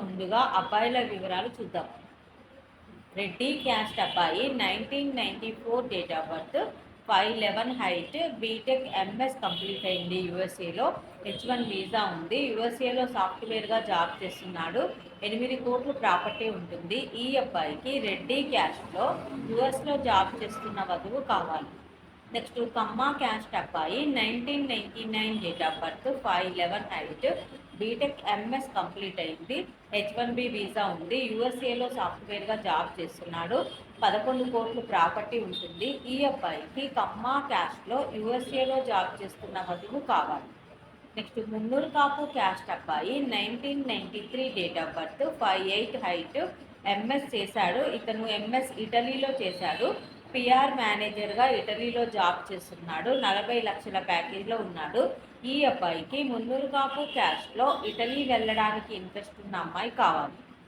ముందుగా అబ్బాయిల వివరాలు చూద్దాం. రెడ్డి క్యాస్ట్ అబ్బాయి nineteen ninety four date of birth five eleven height BTech MS complete అయింది యూఎస్ఏలో. హెచ్ వన్ వీసా ఉంది. యుఎస్ఏలో సాఫ్ట్వేర్గా జాబ్ చేస్తున్నాడు. ఎనిమిది కోట్లు ప్రాపర్టీ ఉంటుంది. ఈ అబ్బాయికి రెడ్డి క్యాస్ట్లో యూఎస్లో జాబ్ చేస్తున్న వధువు కావాలి. నెక్స్ట్ కమ్మ క్యాస్ట్ అబ్బాయి nineteen ninety nine date of birth five eleven height BTech MS complete అయింది. హెచ్ వన్ బి వీసా ఉంది. యూఎస్ఏలో సాఫ్ట్వేర్గా జాబ్ చేస్తున్నాడు. పదకొండు కోట్లు ప్రాపర్టీ ఉంటుంది. ఈ అబ్బాయికి కమ్మా క్యాస్ట్లో యూఎస్ఏలో జాబ్ చేస్తున్న వధువు కావాలి. నెక్స్ట్ మున్నూరు కాపు క్యాస్ట్ అబ్బాయి nineteen ninety three date of birth five eight height MS చేశాడు. ఇతను ఎంఎస్ ఇటలీలో చేశాడు. పిఆర్ మేనేజర్గా ఇటలీలో జాబ్ చేస్తున్నాడు. నలభై లక్షల ప్యాకేజ్లో ఉన్నాడు. ఈ అబ్బాయికి మున్నూరు కాపు క్యాష్లో ఇటలీ వెళ్ళడానికి ఇంట్రెస్ట్ ఉన్న అమ్మాయి కావాలి.